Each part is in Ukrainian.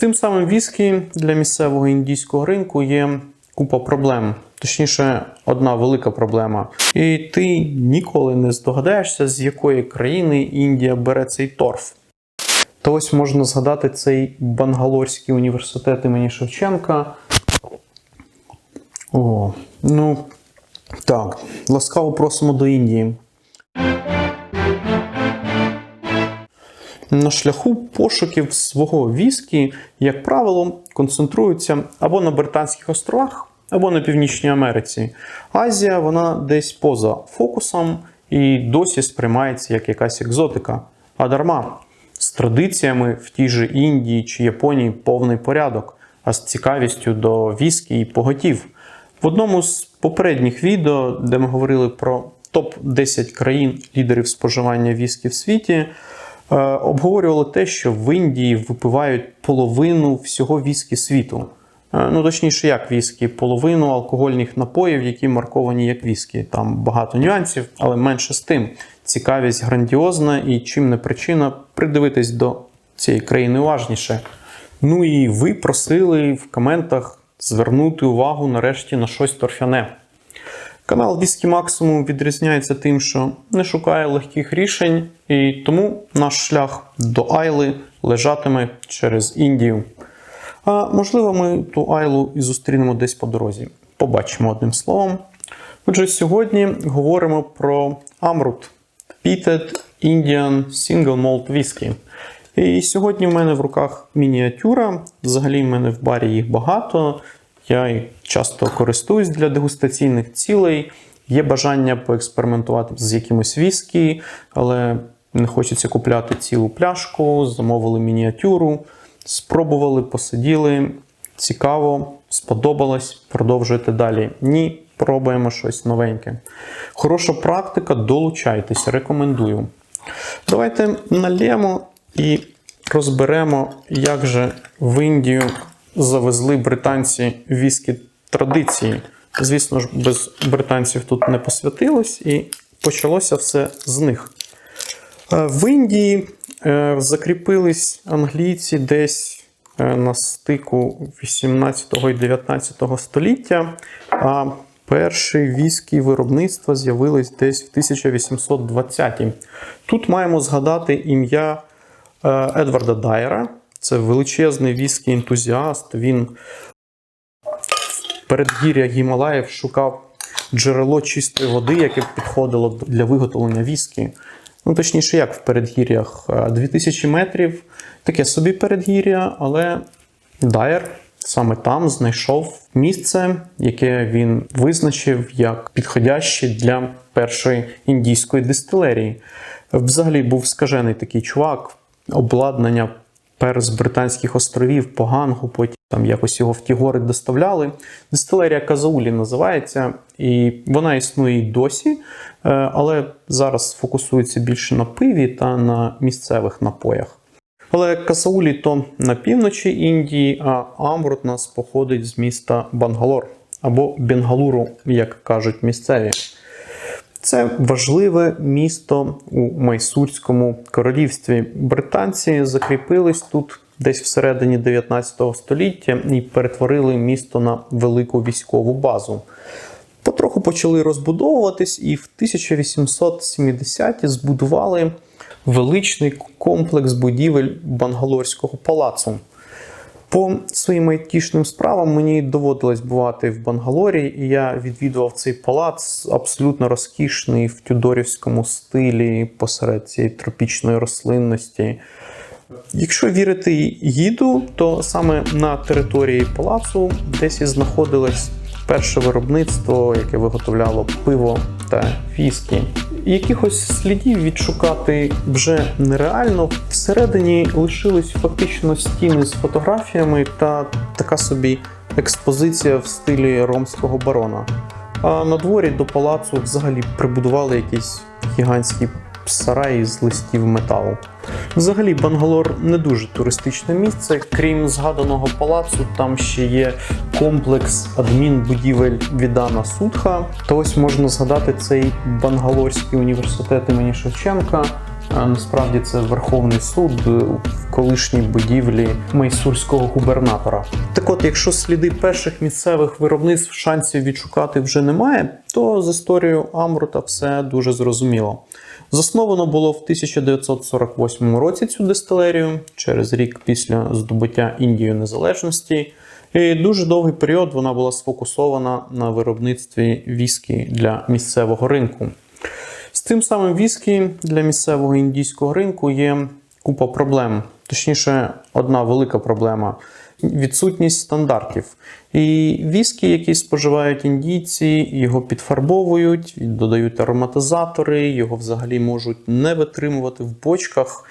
Тим самим віскі для місцевого індійського ринку є купа проблем. Точніше, одна велика проблема. І ти ніколи не здогадаєшся, з якої країни Індія бере цей торф. То ось можна згадати цей Бангалорський університет імені Шевченка. О, ну так, ласкаво просимо до Індії. На шляху пошуків свого віскі, як правило, концентруються або на Британських островах, або на Північній Америці. Азія вона десь поза фокусом і досі сприймається як якась екзотика. А дарма з традиціями в тій же Індії чи Японії повний порядок, а з цікавістю до віскі і поготів. В одному з попередніх відео, де ми говорили про топ-10 країн лідерів споживання віскі в світі, обговорювали те, що в Індії випивають половину всього віскі світу. Е, Ну, точніше, як віскі, половину алкогольних напоїв, які марковані як віскі. Там багато нюансів, але менше з тим. Цікавість грандіозна і чим не причина придивитись до цієї країни уважніше. Ну і ви просили в коментах звернути увагу нарешті на щось торфяне. Канал Віскі Максимум відрізняється тим, що не шукає легких рішень, і тому наш шлях до Айли лежатиме через Індію. А можливо, ми ту Айлу і зустрінемо десь по дорозі. Побачимо одним словом. Отже, сьогодні говоримо про Амрут Peated Indian Single Malt Whisky. І сьогодні в мене в руках мініатюра. Взагалі, в мене в барі їх багато. Я часто користуюсь для дегустаційних цілей. Є бажання поекспериментувати з якимось віскі, але не хочеться купляти цілу пляшку. Замовили мініатюру, спробували, посиділи. Цікаво, сподобалось, продовжуйте далі. Ні, пробуємо щось новеньке. Хороша практика, долучайтесь, рекомендую. Давайте налємо і розберемо, як же в Індію завезли британці віскі традиції. Звісно ж, без британців тут не посвятилось, і почалося все з них. Е, В Індії е, закріпились англійці десь е, на стику 18 і 19 століття. А перші віскі виробництва з'явились десь в 1820-ті. Тут маємо згадати ім'я Едварда Дайера. Це величезний віскі ентузіаст. Він передгір'я Гімалаїв шукав джерело чистої води, яке підходило для виготовлення віскі. Ну, точніше, як в передгір'ях Е, 2000 метрів. Таке собі передгір'я, але Дайер саме там знайшов місце, яке він визначив як підходяще для першої індійської дистилерії. Взагалі був скажений такий чувак, обладнання перш з британських островів по гангу, потім там якось його в ті гори доставляли. Дистилерія Казаулі називається, і вона існує і досі, е, але зараз фокусується більше на пиві та на місцевих напоях. Але Касаулі то на півночі Індії, а Амрут нас походить з міста Бангалор або Бенгалуру, як кажуть місцеві. Це важливе місто у Майсурському королівстві. Британці закріпились тут десь всередині 19 століття і перетворили місто на велику військову базу. Потроху почали розбудовуватись, і в 1870-ті збудували величний комплекс будівель Бангалорського палацу. По своїм айтішним справам мені доводилось бувати в Бангалорі, і я відвідував цей палац абсолютно розкішний в тюдорівському стилі посеред цієї тропічної рослинності. Якщо вірити гіду, то саме на території палацу десь і знаходилось перше виробництво, яке виготовляло пиво та віскі. Якихось слідів відшукати вже нереально. Всередині лишились фактично стіни з фотографіями та така собі експозиція в стилі ромського барона. А на дворі до палацу взагалі прибудували якісь гігантські сараї з листів металу. Взагалі, Бангалор не дуже туристичне місце. Крім згаданого палацу, там ще є комплекс адмінбудівель Відана Судха. Та ось можна згадати цей Бангалорський університет імені Шевченка. Насправді це Верховний суд в колишній будівлі майсурського губернатора. Так от, якщо сліди перших місцевих виробництв шансів відшукати вже немає, то з історією Амрута все дуже зрозуміло. Засновано було в 1948 році цю дистилерію через рік після здобуття Індією незалежності. І дуже довгий період вона була сфокусована на виробництві віскі для місцевого ринку. З тим самим віскі для місцевого індійського ринку є купа проблем. Точніше, одна велика проблема відсутність стандартів. І віскі, які споживають індійці, його підфарбовують, додають ароматизатори, його взагалі можуть не витримувати в бочках.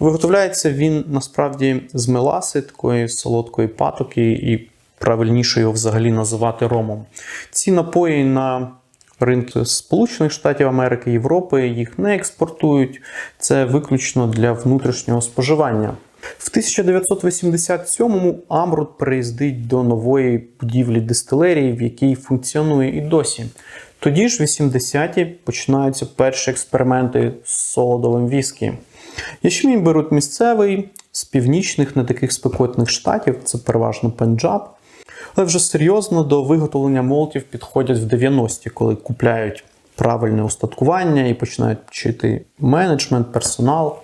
Виготовляється він насправді з меласи, такої солодкої патоки, і правильніше його взагалі називати ромом. Ці напої на ринку Сполучених Штатів Америки, Європи їх не експортують. Це виключно для внутрішнього споживання. В 1987-му Амрут переїздить до нової будівлі дистилерії, в якій функціонує і досі. Тоді ж, в 80-ті, починаються перші експерименти з солодовим віскі. Ячмінь беруть місцевий з північних, не таких спекотних штатів, це переважно Пенджаб. Але вже серйозно до виготовлення молотів підходять в 90-ті, коли купляють правильне устаткування і починають вчити менеджмент, персонал.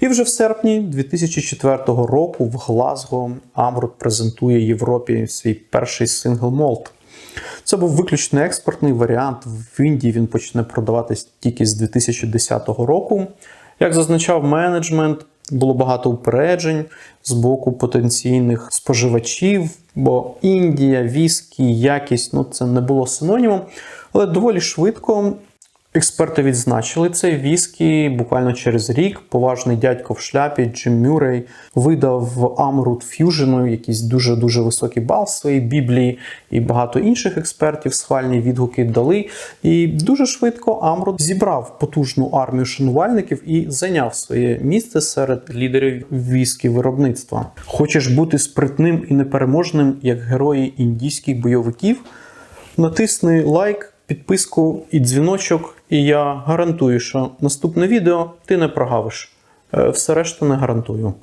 І вже в серпні 2004 року в Глазго Амрут презентує Європі свій перший сингл молт. Це був виключно експортний варіант. В Індії він почне продаватись тільки з 2010 року. Як зазначав менеджмент, було багато упереджень з боку потенційних споживачів, бо Індія, віскі, якість ну це не було синонімом. Але доволі швидко експерти відзначили цей віскі. Буквально через рік поважний дядько в шляпі Джим Мюррей видав Амрут Ф'южену якийсь дуже дуже високий бал своїй біблії, і багато інших експертів схвальні відгуки дали. І дуже швидко Амрут зібрав потужну армію шанувальників і зайняв своє місце серед лідерів віскі виробництва. Хочеш бути спритним і непереможним, як герої індійських бойовиків? Натисни лайк, підписку і дзвіночок, і я гарантую, що наступне відео ти не прогавиш. Е, Все решта не гарантую.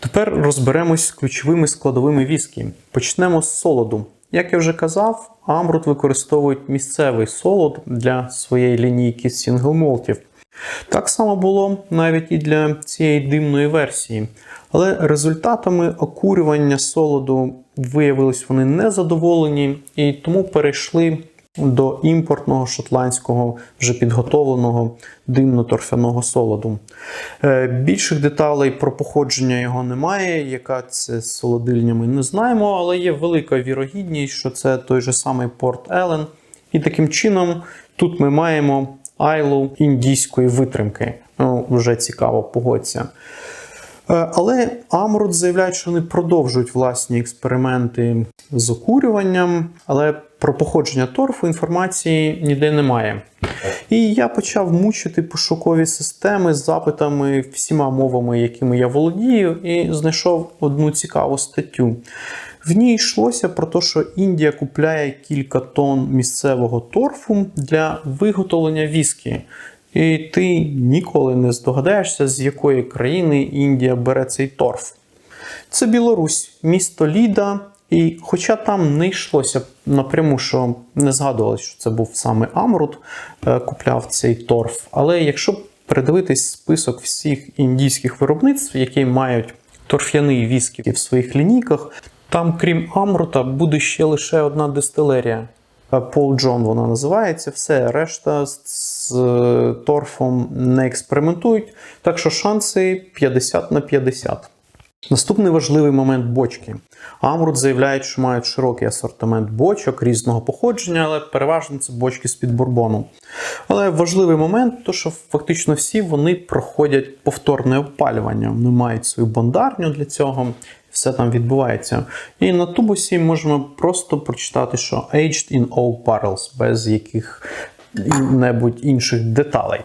Тепер розберемось з ключовими складовими віскі. Почнемо з солоду. Як я вже казав, Амрут використовують місцевий солод для своєї лінійки сінглмолтів. Так само було навіть і для цієї димної версії. Але результатами окурювання солоду виявились вони незадоволені і тому перейшли до імпортного шотландського вже підготовленого димно-торфяного солоду. Е, Більших деталей про походження його немає. Яка це з солодильнями не знаємо, але є велика вірогідність, що це той же самий Порт Елен. І таким чином тут ми маємо айлу індійської витримки. Ну, Вже цікаво, погодься. Е, Але Амрут заявляють, що вони продовжують власні експерименти з окурюванням, але про походження торфу інформації ніде немає. І я почав мучити пошукові системи з запитами всіма мовами, якими я володію, і знайшов одну цікаву статтю. В ній йшлося про те, що Індія купляє кілька тонн місцевого торфу для виготовлення віскі. І ти ніколи не здогадаєшся, з якої країни Індія бере цей торф. Це Білорусь, місто Ліда. І хоча там не йшлося напряму, що не згадувалося, що це був саме Амрут, е, купляв цей торф. Але якщо передивитись список всіх індійських виробництв, які мають торф'яний віскі в своїх лінійках, там, крім Амрута, буде ще лише одна дистилерія. Е, Пол Джон вона називається. Все, решта з, з е, торфом не експериментують. Так що шанси 50 на 50. Наступний важливий момент бочки. Амрут заявляють, що мають широкий асортимент бочок різного походження, але переважно це бочки з-під бурбону. Але важливий момент, то що фактично всі вони проходять повторне опалювання. Вони мають свою бондарню для цього, все там відбувається. І на тубусі можемо просто прочитати, що aged in all barrels, без яких небудь інших деталей.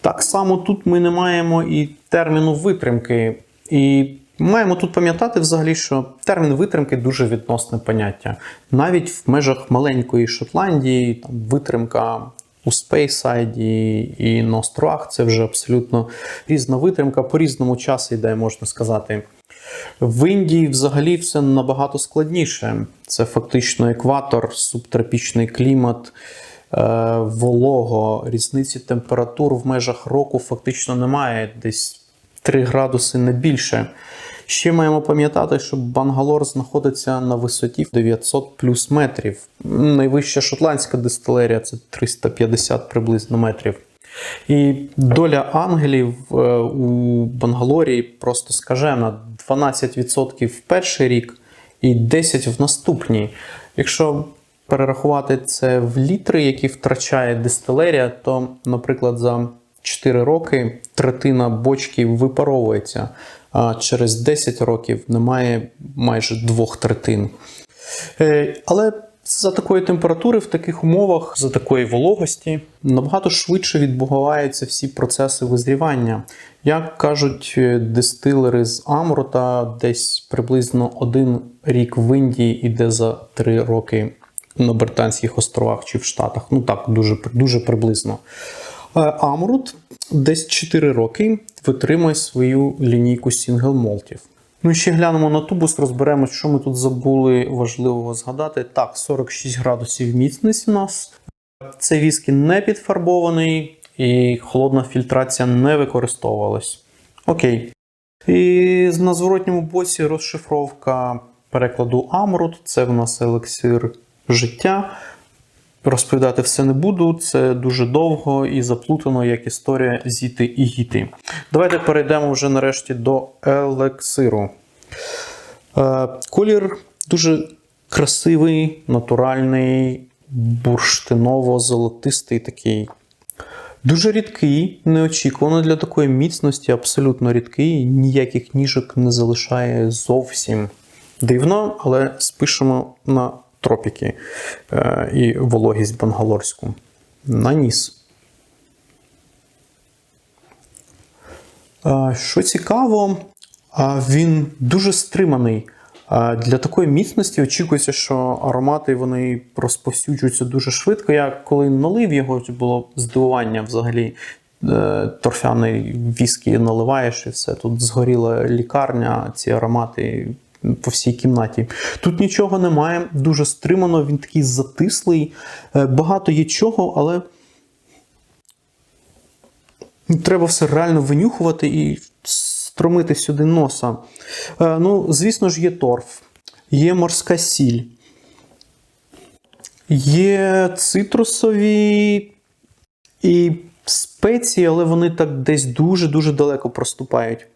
Так само тут ми не маємо і терміну витримки. І маємо тут пам'ятати взагалі, що термін витримки дуже відносне поняття. Навіть в межах маленької Шотландії там, витримка у Спейсайді і на островах це вже абсолютно різна витримка, по-різному час йде, можна сказати. В Індії взагалі все набагато складніше. Це фактично екватор, субтропічний клімат, е, волого, різниці температур в межах року фактично немає, десь 3 градуси не більше. Ще маємо пам'ятати, що Бангалор знаходиться на висоті в 900 плюс метрів. Найвища шотландська дистилерія це 350 приблизно метрів. І доля ангелів е, у Бангалорі просто скажена: 12% в перший рік і 10% в наступній. Якщо перерахувати це в літри, які втрачає дистилерія, то, наприклад, за 4 роки третина бочки випаровується, через 10 років немає майже двох третин. Е, Але за такої температури, в таких умовах, за такої вологості, набагато швидше відбуваються всі процеси визрівання. Як кажуть е, дистилери з Амрута, десь приблизно один рік в Індії іде за три роки на Британських островах чи в Штатах. Ну так, дуже, дуже приблизно. Е, Амрут десь 4 роки витримує свою лінійку сінгл-молтів. Ну і ще глянемо на тубус, розберемось, що ми тут забули важливого згадати. Так, 46 градусів міцність у нас. Цей віскі не підфарбований і холодна фільтрація не використовувалась. Окей. І на зворотньому боці розшифровка перекладу Амрут. Це в нас елексир життя. Розповідати все не буду, це дуже довго і заплутано, як історія зіти і гіти. Давайте перейдемо вже нарешті до елексиру. Е, Колір дуже красивий, натуральний, бурштиново-золотистий такий. Дуже рідкий, неочікувано для такої міцності, абсолютно рідкий, ніяких ніжок не залишає зовсім. Дивно, але спишемо на тропіки е, і вологість бангалорську. На ніс. Е, Що цікаво, е, він дуже стриманий. Для такої міцності очікується, що аромати вони розповсюджуються дуже швидко. Я коли налив його, було здивування взагалі. Торфяний віскі наливаєш і все. Тут згоріла лікарня, ці аромати по всій кімнаті. Тут нічого немає, дуже стримано, він такий затислий. Е, Багато є чого, але треба все реально винюхувати і стромити сюди носа. Е, Ну, звісно ж, є торф, є морська сіль, є цитрусові і спеції, але вони так десь дуже-дуже далеко проступають.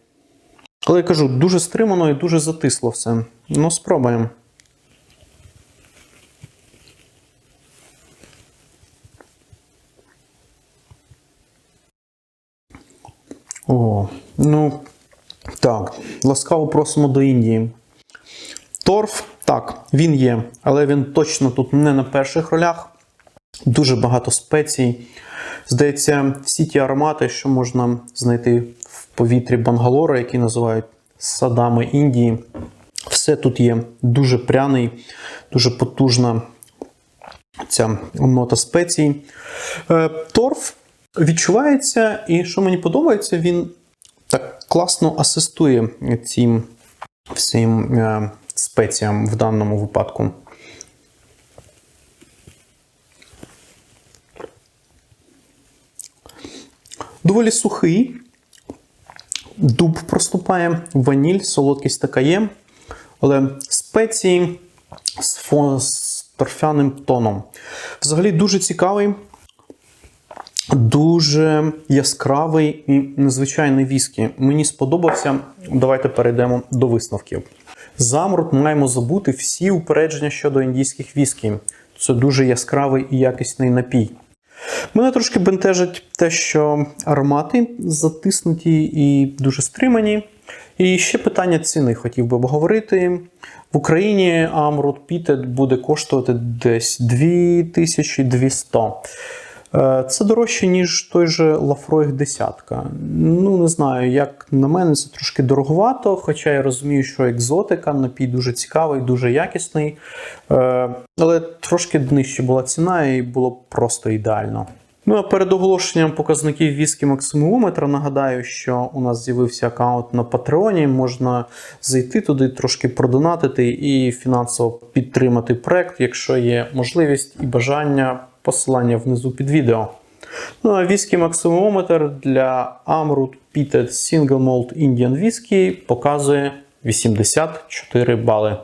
Але я кажу, дуже стримано і дуже затисло все. Ну, спробуємо. О, ну так, ласкаво просимо до Індії. Торф, так, він є, але він точно тут не на перших ролях. Дуже багато спецій. Здається, всі ті аромати, що можна знайти в повітрі Бангалора, які називають садами Індії. Все тут є дуже пряний, дуже потужна ця нота спецій. Е, Торф відчувається, і що мені подобається, він так класно асистує цим всім е, спеціям в даному випадку. Доволі сухий. Дуб проступає, ваніль, солодкість така є. Але спеції з, фо... з торфяним тоном. Взагалі дуже цікавий, дуже яскравий і незвичайний віскі. Мені сподобався. Давайте перейдемо до висновків. Замрут маємо забути всі упередження щодо індійських віскі. Це дуже яскравий і якісний напій. Мене трошки бентежить те, що аромати затиснуті і дуже стримані. І ще питання ціни хотів би обговорити. В Україні Амрут Пітед буде коштувати десь 2200. Е, Це дорожче, ніж той же Лафройг десятка. Ну, не знаю, як на мене, це трошки дороговато, хоча я розумію, що екзотика, напій дуже цікавий, дуже якісний. Е, Але трошки нижче була ціна і було просто ідеально. Ну а перед оголошенням показників віскі максимумометра нагадаю, що у нас з'явився аккаунт на Патреоні. Можна зайти туди, трошки продонатити і фінансово підтримати проект, якщо є можливість і бажання. Посилання внизу під відео. Ну а віскі максимометр для Amrut Pitted Single Malt Indian Whisky показує 84 бали.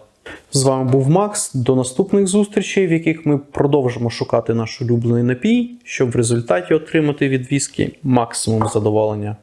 З вами був Макс. До наступних зустрічей, в яких ми продовжимо шукати наш улюблений напій, щоб в результаті отримати від віскі максимум задоволення.